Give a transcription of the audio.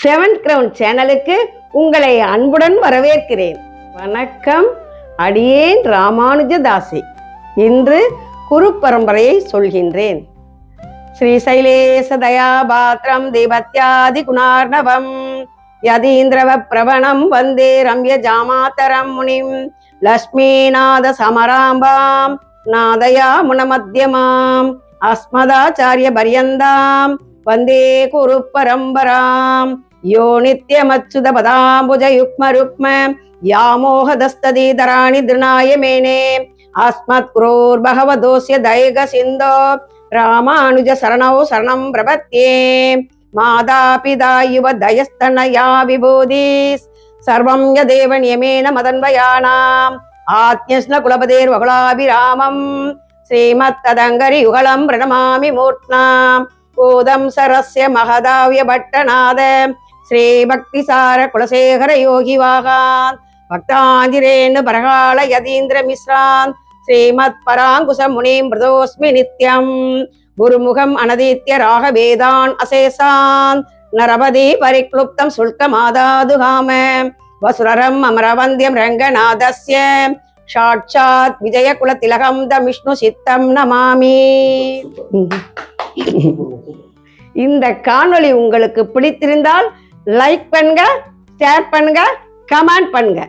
Seven ground சேனலுக்கு உங்களை அன்புடன் வரவேற்கிறேன். வணக்கம். அடியேன் ராமானுஜதாசி. இன்று குரு பரம்பரையை சொல்கின்றேன் ஸ்ரீசைலேச தயாபாத்திரம் தேவத்யாதி குணார்ணவம். யதீந்திரவ பிரவணம் வந்தே ரம்ய ஜாமாதரம் முனிம். லக்ஷ்மிநாத சமராம்பாம். நாதயா முனமத்தியமாம் அஸ்மதாச்சாரிய பரியந்தாம் வந்தே குரு பரம்பராம். யோ நித்யமச்சுத பதாம்புஜ யுக்ம ருக்ம. யாமோகதஸ்ததீதராணி திருநாய மேனே. அஸ்மத் குரோர் பகவதோசிய தைக சிந்தோ. ராமானுஜ சரணோ சரணம் பிரபத்யே. மாதா பிதா யுவ தயஸ்தனயா விபூதிஸ். சர்வம் யதேவ நியமேன மதன்வயானாம். ஆத்யஸ்ன குலபதேர் வகுலாபிராமம். ஸ்ரீமத் ததங்கரி யுகலம் பிரணமாமி மூர்த்னாம். பூதம் சரஸ்ய மகதாவிய பட்டநாத. ஸ்ரீ பக்திசார குலசேகர யோகி வாகான் பக்தாந்திரேணு பரகால யதீந்திர மிஸ்ரான். ஸ்ரீமத் பராங்குச முனிம் பிரதோஸ்மி நித்யம். குருமுகம் அனதீத்ய ராகவேதான் அசேசான். நரபதி பரிக்ளுப்தம் சுல்கமாதாதுகாம வசுரரம் அமரவந்தியம் ரங்கநாதஸ்ய. சாட்சாத் விஜயகுல திலகம் த விஷ்ணு சித்தம் நமாமி. இந்த காணொளி உங்களுக்கு பிடித்திருந்தால் லைக் பண்ணுங்க ஷேர் பண்ணுங்க கமெண்ட் பண்ணுங்க.